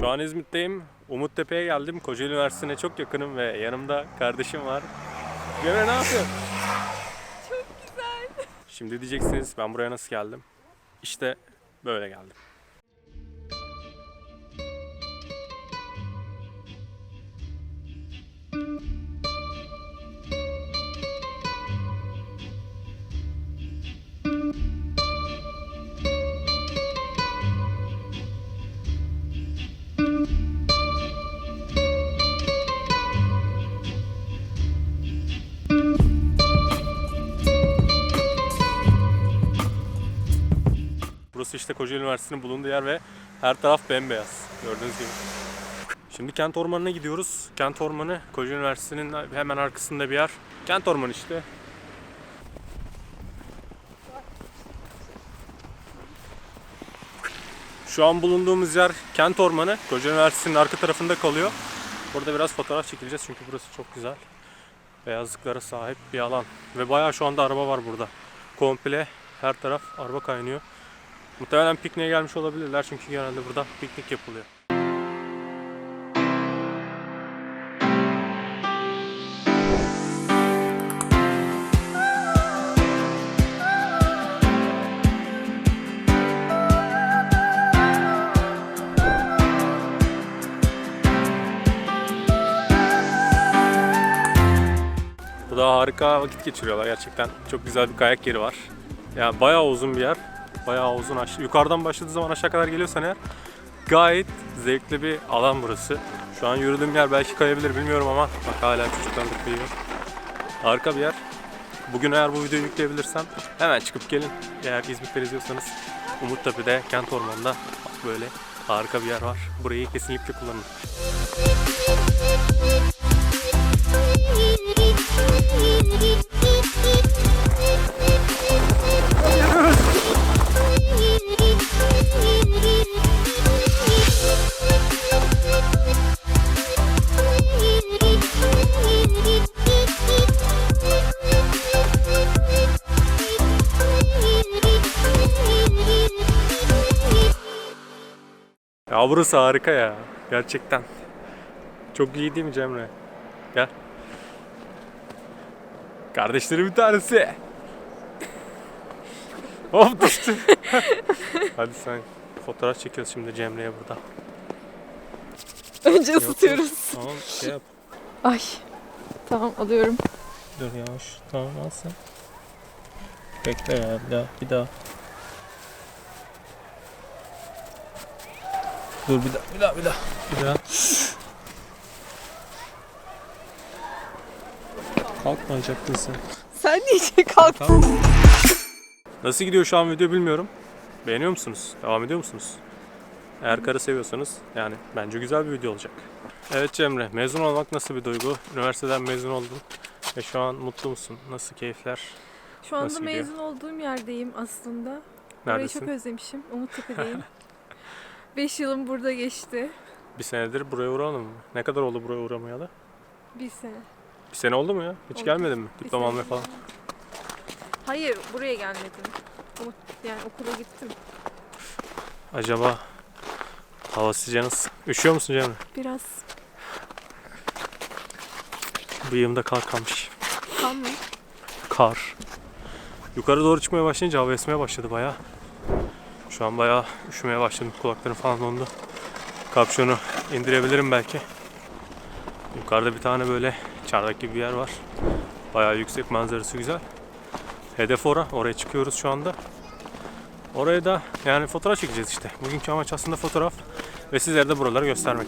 Şu an İzmit'teyim. Umuttepe'ye geldim. Kocaeli Üniversitesi'ne çok yakınım ve yanımda kardeşim var. Cemre ne yapıyorsun? Çok güzel. Şimdi diyeceksiniz ben buraya nasıl geldim? İşte böyle geldim. Burası işte Kocaeli Üniversitesi'nin bulunduğu yer ve her taraf bembeyaz. Gördüğünüz gibi. Şimdi kent ormanına gidiyoruz. Kent ormanı Kocaeli Üniversitesi'nin hemen arkasında bir yer. Kent ormanı işte. Şu an bulunduğumuz yer kent ormanı. Kocaeli Üniversitesi'nin arka tarafında kalıyor. Burada biraz fotoğraf çekileceğiz çünkü burası çok güzel. Beyazlıklara sahip bir alan. Ve bayağı şu anda araba var burada. Komple her taraf araba kaynıyor. Muhtemelen pikniğe gelmiş olabilirler çünkü genelde burada piknik yapılıyor. Burada harika vakit geçiriyorlar gerçekten. Çok güzel bir kayak yeri var. Yani bayağı uzun bir yer. Bayağı uzun aşağı. Yukarıdan başladığı zaman aşağı kadar geliyorsan eğer gayet zevkli bir alan burası. Şu an yürüdüğüm yer belki kayabilir bilmiyorum ama bak hala çocuklar da kayıyor. Harika bir yer. Bugün eğer bu videoyu yükleyebilirsem hemen çıkıp gelin. Eğer İzmit'te izliyorsanız Umuttepe'de Kent Ormanı'nda böyle harika bir yer var. Burayı kesinlikle kullanın. Ya burası harika ya. Gerçekten. Çok iyi değil mi Cemre? Gel. Kardeşlerim bir tanesi. Hop düştü. Hadi sen fotoğraf çekiyoruz şimdi Cemre'ye burada. Önce ısıtıyoruz. Tamam şey yap. Ay. Tamam alıyorum. Dur yavaş. Tamam al sen. Bekle ya bir daha. Bir daha. Dur bir daha. Bir daha. Bir daha. Bir daha. Kalkmayacaktın sen. Sen niye kalk? Nasıl gidiyor şu an video bilmiyorum. Beğeniyor musunuz? Devam ediyor musunuz? Eğer karı seviyorsanız yani bence güzel bir video olacak. Evet Cemre, mezun olmak nasıl bir duygu? Üniversiteden mezun oldun ve şu an mutlu musun? Nasıl keyifler? Şu anda Nasıl gidiyor? mezun olduğum yerdeyim aslında. Burayı çok Neredesin? özlemişim. Umuttepe'deyim. 5 yılım burada geçti. Bir senedir buraya uğramadın mı? Ne kadar oldu buraya uğramayalı? Bir sene. Bir sene oldu mu ya? Hiç Oldu. gelmedin mi? Bir Diploma sene. almaya falan. Hayır buraya gelmedim. Umut, yani okula gittim. Acaba hava sıcağı nasıl? Üşüyor musun Cemre? Biraz Bıyığımda kar kalmış. kan mı? Kar. Yukarı doğru çıkmaya başlayınca hava esmeye başladı bayağı. Şu an bayağı üşümeye başladım. Kulaklarım falan dondu. Kapşonu indirebilirim belki. Yukarıda bir tane böyle çardak gibi bir yer var. Bayağı yüksek manzarası güzel. Hedef ora. Oraya çıkıyoruz şu anda. Oraya da yani fotoğraf çekeceğiz işte. Bugünkü amaç aslında fotoğraf ve sizlere de buraları göstermek.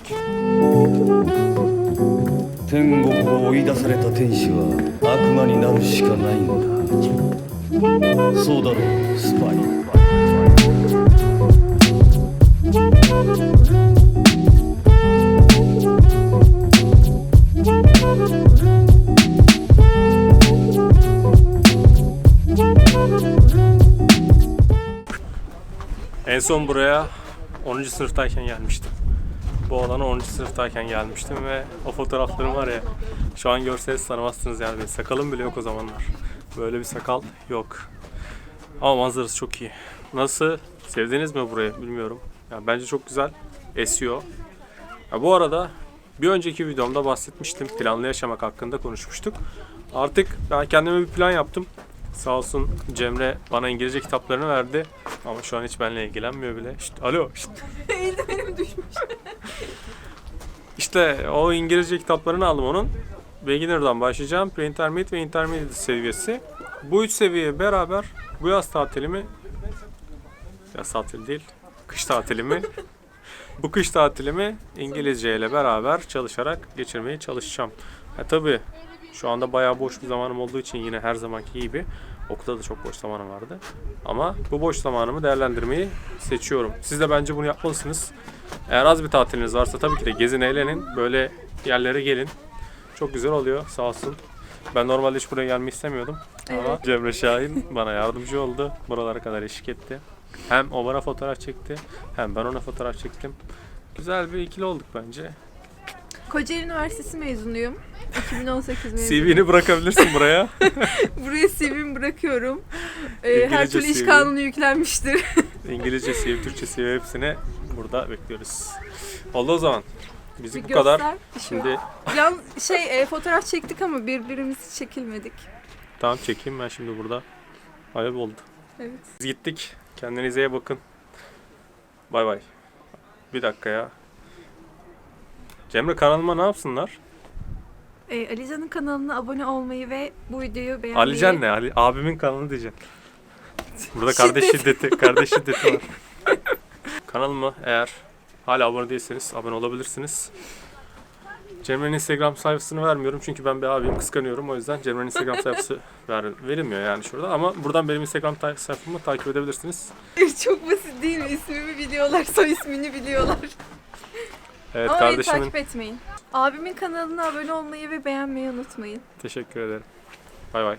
天国を追い出された天使は悪魔になるしかないんだそうだろうスパイ en son buraya 10. sınıftayken gelmiştim. Bu alana 10. sınıftayken gelmiştim ve o fotoğraflarım var ya şu an görseniz tanımazsınız yani benim sakalım bile yok o zamanlar. Böyle bir sakal yok. Ama manzarası çok iyi. Nasıl? Sevdiniz mi burayı bilmiyorum. Yani bence çok güzel. Esiyor. Ha, bu arada bir önceki videomda bahsetmiştim. Planlı yaşamak hakkında konuşmuştuk. Artık ben kendime bir plan yaptım. Sağ olsun Cemre bana İngilizce kitaplarını verdi. Ama şu an hiç benimle ilgilenmiyor bile. İşte, alo. Işte, Eldivenim düşmüş. işte o İngilizce kitaplarını aldım onun. Beginner'dan başlayacağım. Pre-intermediate ve intermediate seviyesi. Bu üç seviye beraber bu yaz tatilimi yaz tatili değil, kış tatilimi bu kış tatilimi İngilizce ile beraber çalışarak geçirmeye çalışacağım. Ha, tabii şu anda bayağı boş bir zamanım olduğu için yine her zamanki gibi okulda da çok boş zamanım vardı. Ama bu boş zamanımı değerlendirmeyi seçiyorum. Siz de bence bunu yapmalısınız. Eğer az bir tatiliniz varsa tabii ki de gezin eğlenin. Böyle yerlere gelin. Çok güzel oluyor sağ olsun. Ben normalde hiç buraya gelmeyi istemiyordum. Ama Evet. Cemre Şahin bana yardımcı oldu. Buralara kadar eşlik etti. Hem o bana fotoğraf çekti hem ben ona fotoğraf çektim. Güzel bir ikili olduk bence. Kocaeli Üniversitesi mezunuyum. 2018 mezunuyum. CV'ni bırakabilirsin buraya. Buraya CV'mi bırakıyorum. Ee, her türlü iş CV. kanunu yüklenmiştir. İngilizce CV, Türkçe CV hepsine burada bekliyoruz. Oldu o zaman. Bizim Bir bu kadar. göster. Şimdi Yan şey e, fotoğraf çektik ama birbirimizi çekilmedik. tamam çekeyim ben şimdi burada. Ayıp oldu. Evet. Biz gittik. Kendinize iyi bakın. Bay bay. Bir dakika ya. Cemre kanalıma ne yapsınlar? E, Alican'ın kanalına abone olmayı ve bu videoyu beğenmeyi... Alican ne? Ali, abimin kanalı diyeceksin. Burada kardeş Şiddet. şiddeti, kardeş şiddeti var. Kanalıma eğer hala abone değilseniz abone olabilirsiniz. Cemre'nin Instagram sayfasını vermiyorum çünkü ben bir abim kıskanıyorum. O yüzden Cemre'nin Instagram sayfası ver, verilmiyor yani şurada. Ama buradan benim Instagram ta- sayfamı takip edebilirsiniz. Çok basit değil mi? İsmimi biliyorlar, soy ismini biliyorlar. Evet ama beni kardeşimin takip etmeyin. Abimin kanalına abone olmayı ve beğenmeyi unutmayın. teşekkür ederim. Bay bay.